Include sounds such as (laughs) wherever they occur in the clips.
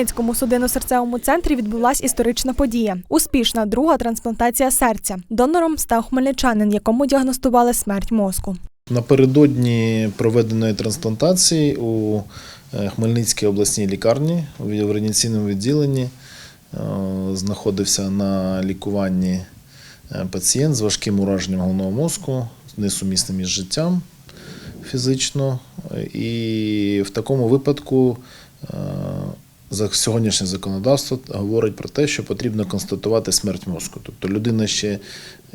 Хмельницькому судино-серцевому центрі відбулася історична подія. Успішна друга трансплантація серця. Донором став хмельничанин, якому діагностували смерть мозку. Напередодні проведеної трансплантації у е, Хмельницькій обласній лікарні у реанімаційному відділенні е, знаходився на лікуванні е, пацієнт з важким ураженням головного мозку, несумісним із життям фізично. І в такому випадку сьогоднішнє законодавство говорить про те, що потрібно констатувати смерть мозку. Тобто людина ще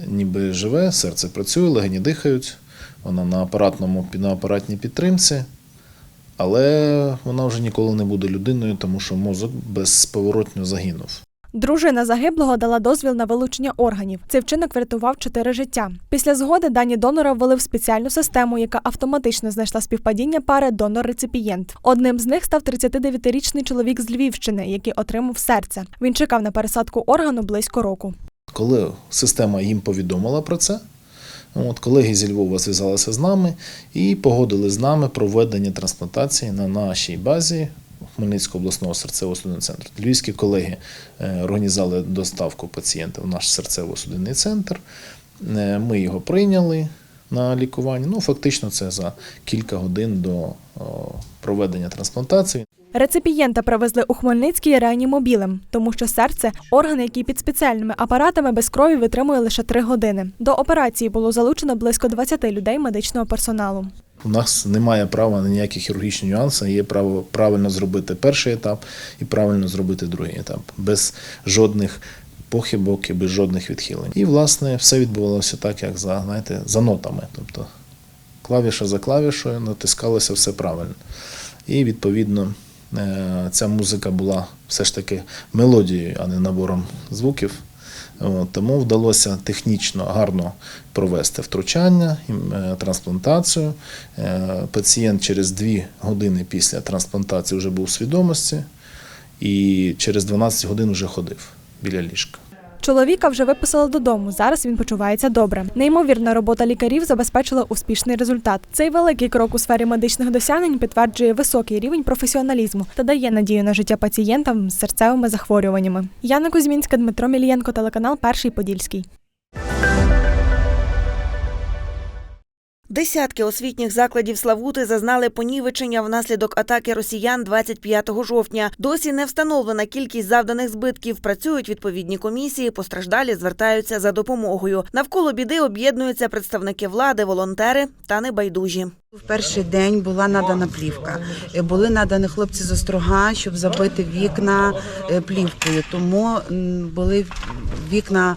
ніби живе, серце працює, легені дихають, вона на апаратному на апаратній підтримці, але вона вже ніколи не буде людиною, тому що мозок безповоротно загинув. Дружина загиблого дала дозвіл на вилучення органів. Цей вчинок врятував чотири життя. Після згоди дані донора ввели в спеціальну систему, яка автоматично знайшла співпадіння пари донор-реципієнт. Одним з них став 39-річний чоловік з Львівщини, який отримав серце. Він чекав на пересадку органу близько року. Коли система їм повідомила про це, от, колеги зі Львова зв'язалися з нами і погодили з нами проведення трансплантації на нашій базі Хмельницького обласного серцево-судинного центру. Львівські колеги е, організували доставку пацієнта в наш серцево-судинний центр. Е, Ми його прийняли на лікування. Ну, фактично, це за кілька годин до проведення трансплантації. Реципієнта привезли у Хмельницький реанімобілем, тому що серце орган, який під спеціальними апаратами без крові витримує лише три години. До операції було залучено близько 20 людей медичного персоналу. У нас немає права на ніякі хірургічні нюанси. Є право правильно зробити перший етап і правильно зробити другий етап, без жодних похибок і без жодних відхилень. І, власне, все відбувалося так, як за, знаєте, за нотами. Тобто клавіша за клавішою натискалося все правильно. І, відповідно, е, ця музика була все ж таки мелодією, а не набором звуків. Тому вдалося технічно гарно провести втручання, е, трансплантацію. Е, Пацієнт через 2 години після трансплантації вже був у свідомості і через 12 годин вже ходив біля ліжка. Чоловіка вже виписали додому. Зараз він почувається добре. Неймовірна робота лікарів забезпечила успішний результат. Цей великий крок у сфері медичних досягнень підтверджує високий рівень професіоналізму та дає надію на життя пацієнтам з серцевими захворюваннями. Яна Кузьмінська, Дмитро Мілієнко, телеканал Перший Подільський. Десятки освітніх закладів Славути зазнали понівечення внаслідок атаки росіян 25 жовтня. Досі не встановлена кількість завданих збитків. Працюють відповідні комісії, постраждалі звертаються за допомогою. Навколо біди об'єднуються представники влади, волонтери та небайдужі. В перший день була надана плівка. Е, Були надані хлопці з острога, щоб забити вікна е, плівкою. Тому були вікна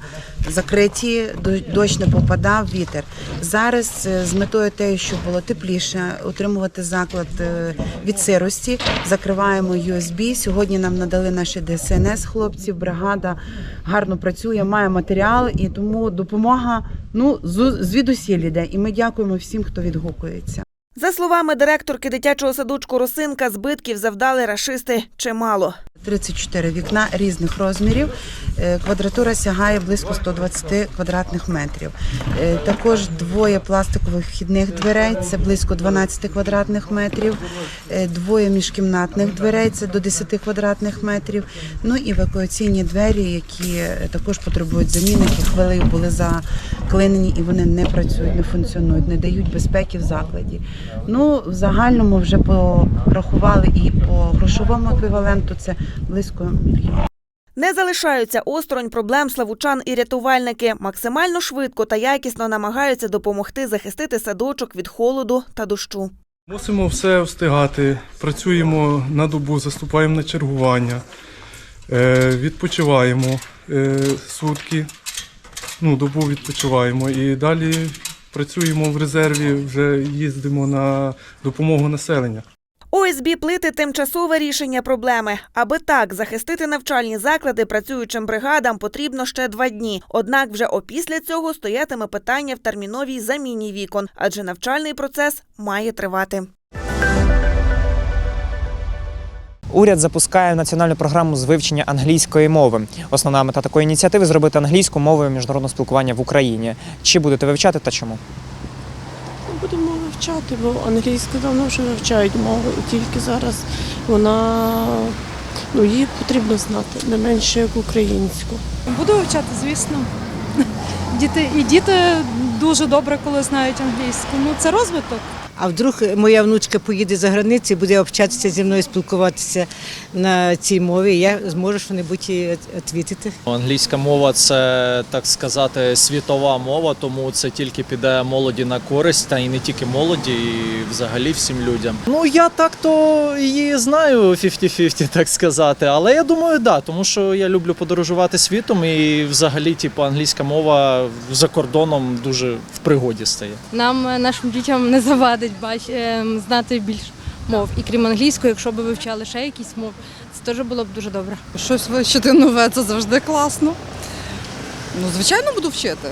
закриті, до- дощ не попадав, вітер. Зараз е, з метою те, щоб було тепліше, утримувати заклад від сирості, закриваємо USB. Сьогодні нам надали наші ДСНС хлопців, бригада гарно працює, має матеріал і тому допомога ну звідусіль іде. І ми дякуємо всім, хто відгукується. За словами директорки дитячого садочку Росинка, збитків завдали рашисти чимало. 34 вікна різних розмірів. Е, Квадратура сягає близько 120 квадратних метрів. Е, Також двоє пластикових вхідних дверей, це близько 12 квадратних метрів. Е, Двоє міжкімнатних дверей, це до 10 квадратних метрів. Ну і евакуаційні двері, які також потребують заміни, які хвилею були заклинені і вони не працюють, не функціонують, не дають безпеки в закладі. Ну, в загальному вже порахували і по грошовому еквіваленту це близько мільйона. Не залишаються осторонь проблем славучан і рятувальники. Максимально швидко та якісно намагаються допомогти захистити садочок від холоду та дощу. Мусимо все встигати. Працюємо на добу, заступаємо на чергування, е, відпочиваємо е, сутки. Ну, добу відпочиваємо і далі працюємо в резерві, вже їздимо на допомогу населення. ОСБ плити тимчасове рішення проблеми. Аби так захистити навчальні заклади працюючим бригадам потрібно ще два дні. Однак вже опісля цього стоятиме питання в терміновій заміні вікон, адже навчальний процес має тривати. Уряд запускає національну програму з вивчення англійської мови. Основна мета такої ініціативи зробити англійську мовою міжнародного спілкування в Україні. Чи будете вивчати та чому? Будемо вивчати, бо англійську давно вже вивчають мову, і тільки зараз вона Ну, її потрібно знати не менше як українську. Буду вивчати, звісно. Діти, і діти дуже добре, коли знають англійську. Ну, це розвиток. А вдруг моя внучка поїде за границю і буде общатися зі мною, спілкуватися на цій мові, і я зможу що-небудь їй відповідати. Англійська мова це так сказати світова мова, тому це тільки піде молоді на користь, та і не тільки молоді, і взагалі всім людям. Ну я так то її знаю 50-50, так сказати. Але я думаю, да, тому що я люблю подорожувати світом, і взагалі, типу, англійська мова за кордоном дуже в пригоді стає. Нам, е, нашим дітям, не завадить бач, е, знати більш мов. І крім англійської, якщо б вивчали ще якісь мов, це теж було б дуже добре. Щось вивчити нове це завжди класно. Ну, звичайно, буду вчити.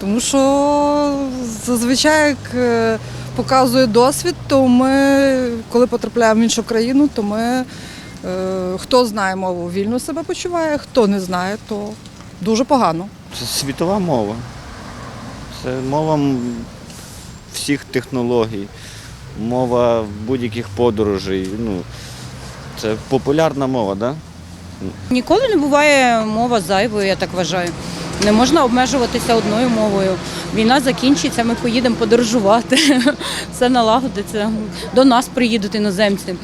Тому що зазвичай, як е, показує досвід, то ми, коли потрапляємо в іншу країну, то ми, е, хто знає мову, вільно себе почуває, хто не знає, то дуже погано. Це світова мова. Це мова всіх технологій, мова будь-яких подорожей. Ну, це популярна мова, так? Да? Ніколи не буває мова зайвою, я так вважаю. Не можна обмежуватися одною мовою. Війна закінчиться, ми поїдемо подорожувати, (laughs) все налагодиться. До нас приїдуть іноземці.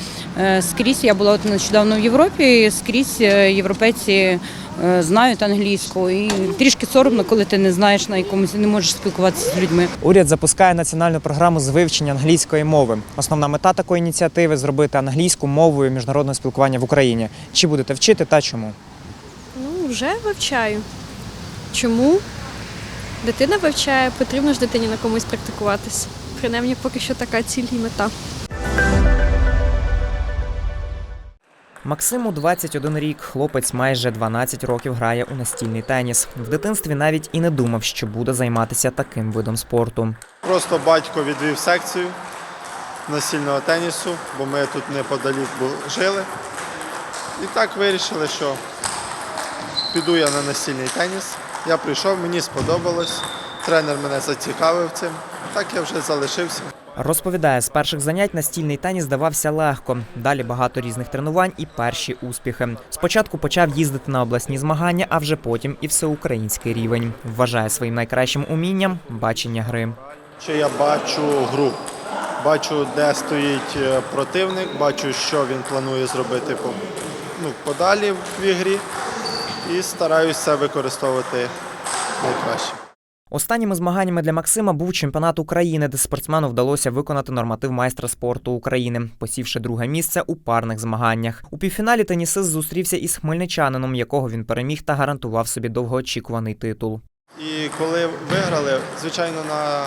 Е, Скрізь я була от нещодавно в Європі, скрізь е, європейці е, знають англійську. І трішки соромно, коли ти не знаєш на якомусь, і не можеш спілкуватися з людьми. Уряд запускає національну програму з вивчення англійської мови. Основна мета такої ініціативи зробити англійську мовою міжнародного спілкування в Україні. Чи будете вчити та чому? Ну, вже вивчаю. Чому? Дитина вивчає, потрібно ж дитині на комусь практикуватися. Принаймні, поки що така ціль і мета. Максиму 21 рік. Хлопець майже 12 років грає у настільний теніс. В дитинстві навіть і не думав, що буде займатися таким видом спорту. Просто батько відвів секцію настільного тенісу, бо ми тут неподалік жили. І так вирішили, що піду я на настільний теніс. Я прийшов, мені сподобалось. Тренер мене зацікавив цим. Так я вже залишився. Розповідає, з перших занять настільний теніс давався легко. Далі багато різних тренувань і перші успіхи. Спочатку почав їздити на обласні змагання, а вже потім і всеукраїнський рівень. Вважає своїм найкращим умінням бачення гри. Що я бачу гру, бачу, де стоїть е, противник, бачу, що він планує зробити по- ну, подалі в ігрі, і стараюся використовувати найкраще. Останніми змаганнями для Максима був чемпіонат України, де спортсмену вдалося виконати норматив майстра спорту України, посівши друге місце у парних змаганнях. У півфіналі тенісист зустрівся із хмельничанином, якого він переміг та гарантував собі довгоочікуваний титул. І коли виграли, звичайно, на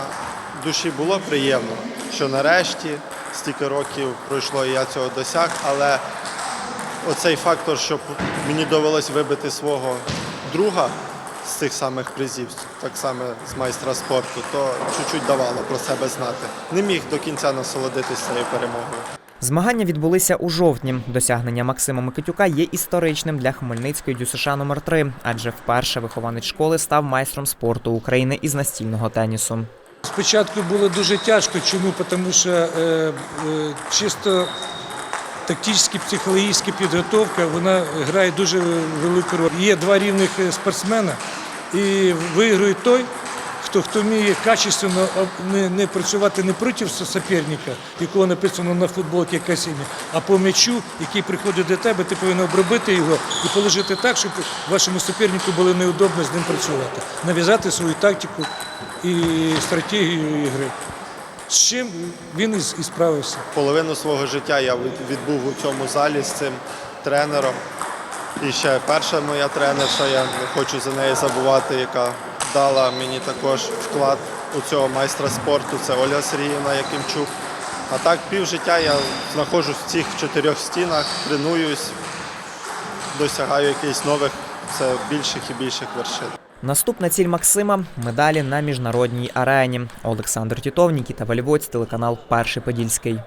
душі було приємно, що нарешті стільки років пройшло і я цього досяг, але оцей фактор, що мені довелось вибити свого друга з цих самих призів, так само з майстра спорту, то чуть-чуть давало про себе знати. Не міг до кінця насолодитися цією перемогою. Змагання відбулися у жовтні. Досягнення Максима Микитюка є історичним для Хмельницької ДЮСШ номер 3 адже вперше вихованець школи став майстром спорту України із настільного тенісу. Спочатку було дуже тяжко. Чому? Тому що е, е, чисто тактична, психологічна підготовка вона грає дуже велику роль. Є два рівних е, спортсмена, і виграє той, хто, хто вміє качественно не, не працювати не проти суперника, якого написано на футболці якась а по м'ячу, який приходить до тебе, ти повинен обробити його і положити так, щоб вашому супернику було неудобно з ним працювати, нав'язати свою тактику і стратегію ігри. З чим він і, справився. Половину свого життя я відбув у цьому залі з цим тренером. І ще перша моя тренерша, я не хочу за неї забувати, яка дала мені також вклад у цього майстра спорту. Це Оля Сергіївна Якимчук. А так півжиття я знаходжусь в цих чотирьох стінах, тренуюсь, досягаю якихось нових, це більших і більших вершин. Наступна ціль Максима медалі на міжнародній арені. Олександр Тітов, Нікіта Вальвоць, телеканал Перший Подільський.